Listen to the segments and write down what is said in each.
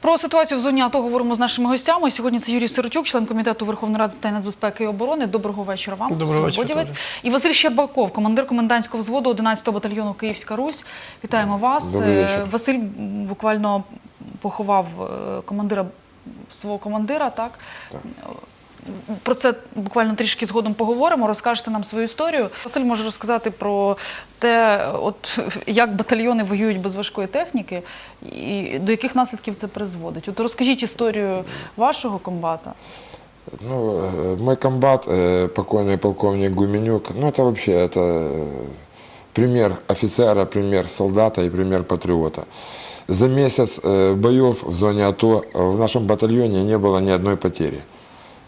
Про ситуацію в зоні АТО говоримо з нашими гостями. Сьогодні це Юрій Сиротюк, член комітету Верховної Ради з питань нацбезпеки і оборони. Доброго вечора вам. Доброго вечора, І Василь Щербаков, командир комендантського взводу 11-го батальйону Київська Русь. Вітаємо вас. Добрий Е, вечір. Василь буквально поховав е, командира свого командира. Так про це буквально трішки згодом поговоримо. Розкажете нам свою історію. Василь може розказати про те, от як батальйони воюють без важкої техніки, і до яких наслідків це призводить. От розкажіть історію вашого комбата. Ну, э, мой комбат, э, покойный полковник Гуменюк, ну это вообще это э, пример офицера, пример солдата и пример патриота. За месяц э, боев в зоне АТО э, в нашем батальоне не было ни одной потери.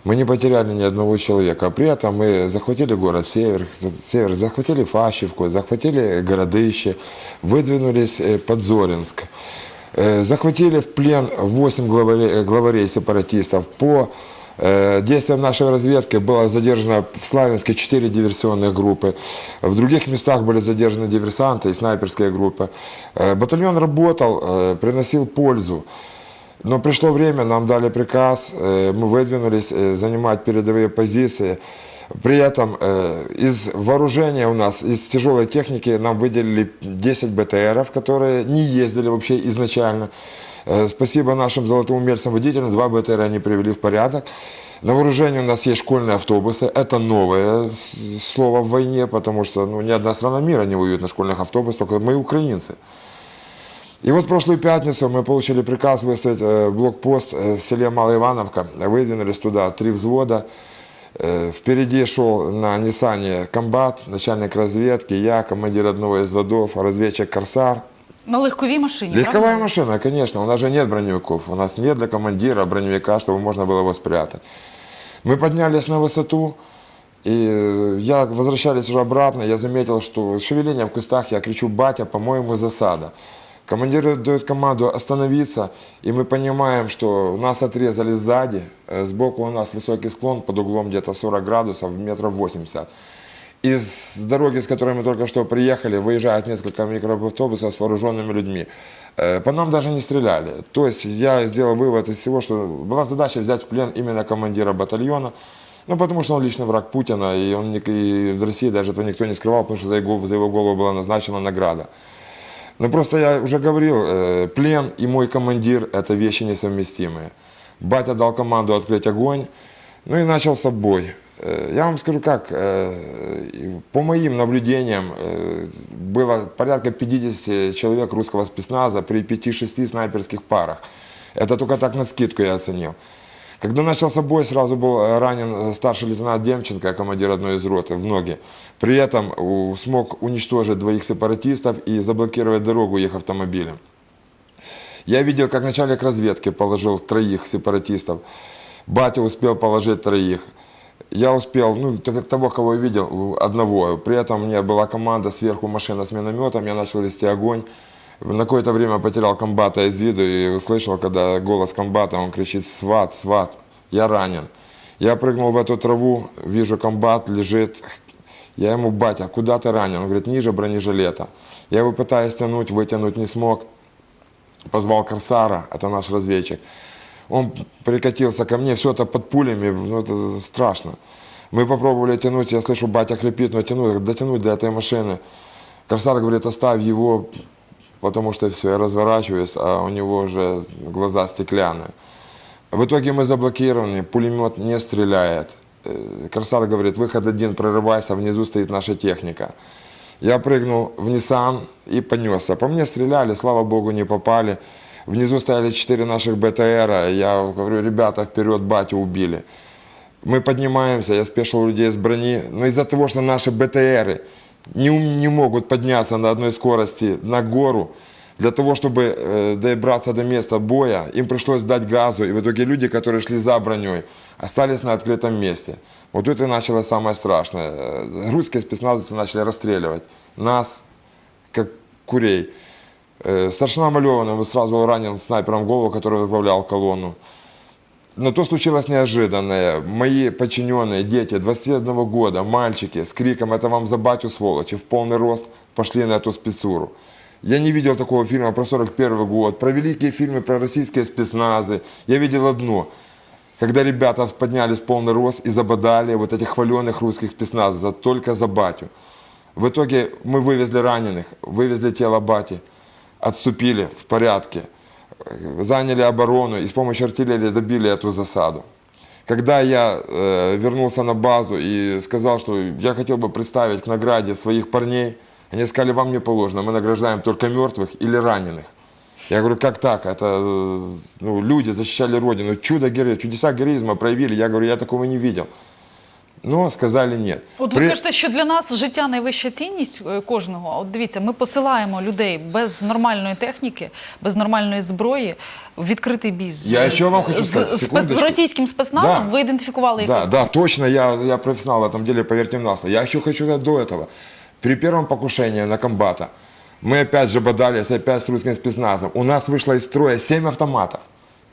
Мы не потеряли ни одного человека, а при этом мы захватили город Север, Север захватили Фащевку, захватили Городище, выдвинулись э, под Зоринск. Э, Захватили в плен 8 главарей, э, главарей сепаратистов. По действиям нашей разведки было задержано в Славянске 4 диверсионных группы. В других местах были задержаны диверсанты и снайперские группы. Батальон работал, приносил пользу. Но пришло время, нам дали приказ, э, мы выдвинулись э, занимать передовые позиции. При этом э, из вооружения у нас, из тяжелой техники нам выделили 10 БТРов, которые не ездили вообще изначально. Спасибо нашим золотым умельцам водителям, два БТР они привели в порядок. На вооружении у нас есть школьные автобусы. Это новое слово в войне, потому что ну, ни одна страна мира не воюет на школьных автобусах, только мы украинцы. И вот прошлую пятницу мы получили приказ выставить э, блокпост э, в селе Малая Ивановка. Выдвинулись туда три взвода. Э, Впереди шел на Ниссане комбат, начальник разведки, я, командир одного из взводов, разведчик Корсар. На легковій машині. Легковая правильно? машина, конечно, у нас же нет броневиков. У нас нет для командира броневика, чтобы можно было его спрятать. Мы поднялись на высоту, и я, возвращались уже обратно, я заметил, что шевеление в кустах, я кричу, батя, по-моему, засада. Командир дает команду остановиться, и мы понимаем, что нас отрезали сзади, э, сбоку у нас высокий склон под углом где-то 40 градусов, метров 80. Из дороги, с которой мы только что приехали, выезжает несколько микроавтобусов с вооруженными людьми. Э, По нам даже не стреляли. То есть я сделал вывод из всего, что была задача взять в плен именно командира батальона, ну, потому что он личный враг Путина, и, он, и в России даже этого никто не скрывал, потому что за его, за его голову была назначена награда. Ну, просто я уже говорил, э, плен и мой командир – это вещи несовместимые. Батя дал команду открыть огонь, ну и начался бой. Э, Я вам скажу как, э, по моим наблюдениям, э, было порядка 50 человек русского спецназа при 5-6 снайперских парах. Это только так на скидку я оценил. Когда начался бой, сразу был э, ранен э, старший лейтенант Демченко, командир одной из рот, в ноги. При этом смог уничтожить двоих сепаратистов и заблокировать дорогу их автомобилем. Я видел, как начальник разведки положил троих сепаратистов. Батя успел положить троих. Я успел, ну, того, кого я видел, одного. При этом у меня была команда, сверху машина с минометом, я начал вести огонь. На какое-то время потерял комбата из виду и услышал, когда голос комбата, он кричит «Сват, сват, я ранен». Я прыгнул в эту траву, вижу комбат лежит. Я ему, батя, куда ты ранен? Он говорит, ниже бронежилета. Я его пытаюсь тянуть, вытянуть не смог позвал Корсара, это наш разведчик. Он прикатился ко мне, все это под пулями, ну это страшно. Мы попробовали тянуть, я слышу, батя хрипит, но тяну, дотянуть до этой машины. Корсар говорит, оставь его, потому что все, я разворачиваюсь, а у него уже глаза стеклянные. В итоге мы заблокированы, пулемет не стреляет. Э, Корсар говорит, выход один, прорывайся, внизу стоит наша техника. Я прыгнул в Nissan и понесся. По мне стреляли, слава богу, не попали. Внизу стояли четыре наших БТРа. Я говорю, ребята, вперед, батю убили. Мы поднимаемся, я спешил людей с брони. Но из-за того, что наши БТРы не, не могут подняться на одной скорости на гору, для того, чтобы э, добраться до места боя, им пришлось дать газу. И в итоге люди, которые шли за броней, остались на открытом месте. Вот тут и началось самое страшное. Э, Русские спецназовцы начали расстреливать нас, как курей. Э, Старшина Малевана сразу ранен снайпером голову, который возглавлял колонну. Но то случилось неожиданное. Мои подчиненные, дети 21 года, мальчики с криком «Это вам за батю, сволочи!» в полный рост пошли на эту спецуру. Я не видел такого фильма про 41 год, про великие фильмы про российские спецназы. Я видел одно. Когда ребята поднялись полный рост и забодали вот этих хваленных русских спецназов только за батю. В итоге мы вывезли раненых, вывезли тело бати, отступили в порядке, заняли оборону и с помощью артиллерии добили эту засаду. Когда я э, вернулся на базу и сказал, что я хотел бы представить к награде своих парней, они сказали, вам не положено, мы награждаем только мертвых или раненых. Я говорю, как так? Это э, ну, люди защищали Родину, чудо героизма, чудеса героизма проявили. Я говорю, я такого не видел. Но сказали нет. От ви При- кажете, що для нас життя найвища цінність е, кожного. От дивіться, ми посилаємо людей без нормальної техніки, без нормальної зброї в відкритий бій з, Я ще вам хочу з- сказати, з, спец- секундочку. з російським спецназом. Да. Ви ідентифікували їх. Да, да, точно, я, я профессионал в этом деле, поверьте мне на слово. Я еще хочу сказать до этого. При первом покушении на комбата мы опять же бодались опять с русским спецназом. У нас вышло из строя 7 автоматов.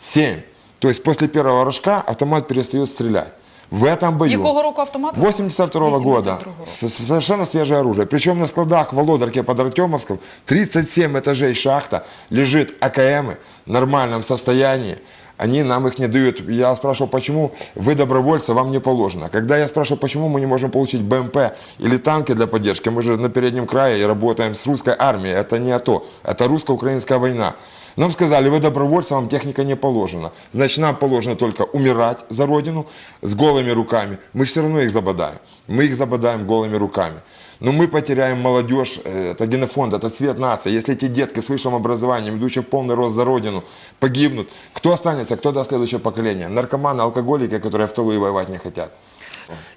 7. То есть после первого рожка автомат перестает стрелять. В этом бою. Якого року автомат? 82 года. 82-го. С- с- Совершенно свежее оружие. Причем на складах в Володарке под Артемовском 37 этажей шахта лежит АКМы в нормальном состоянии. Они нам их не дают. Я спрашивал, почему вы добровольцы, вам не положено. Когда я спрашивал, почему мы не можем получить БМП или танки для поддержки, мы же на переднем крае и работаем с русской армией. Это не АТО, это русско-украинская война. Нам сказали, вы добровольцы, вам техника не положена. Значит, нам положено только умирать за родину с голыми руками. Мы все равно их забодаем. Мы их забодаем голыми руками. Но мы потеряем молодежь, э, это генофонд, это цвет нации. Если эти детки с высшим образованием, идущие в полный рост за родину, погибнут, кто останется, кто даст следующее поколение? Наркоманы, алкоголики, которые в тылу и воевать не хотят.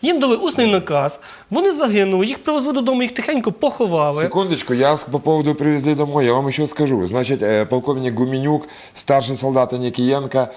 Їм дали усний наказ, вони загинули, їх привезли додому, їх тихенько поховали. Секундочку, я с- по поводу привезли домой, я вам еще скажу. Значит, э, полковник Гуменюк, старший солдат Аникиенко,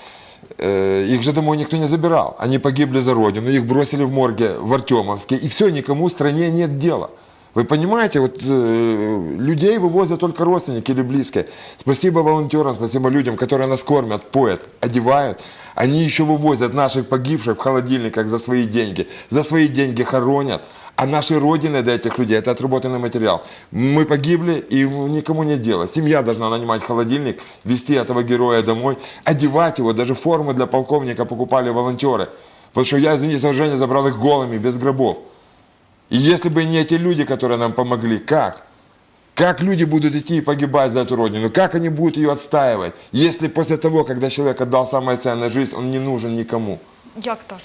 э, их же домой никто не забирал. Они погибли за родину, их бросили в морге в Артемовске, и все, никому в стране нет дела. Вы понимаете, вот э, людей вывозят только родственники или близкие. Спасибо волонтерам, спасибо людям, которые нас кормят, поят, одевают. Они еще вывозят наших погибших в холодильниках за свои деньги. За свои деньги хоронят. А наши родины для этих людей – это отработанный материал. Мы погибли, и никому нет дела. Семья должна нанимать холодильник, везти этого героя домой, одевать его. Даже формы для полковника покупали волонтеры. Потому что я, извините за выражение, забрал их голыми, без гробов. И если бы не эти люди, которые нам помогли, как? Как люди будут идти и погибать за эту родину? Как они будут ее отстаивать, если после того, когда человек отдал самое ценное жизнь, он не нужен никому? Як так?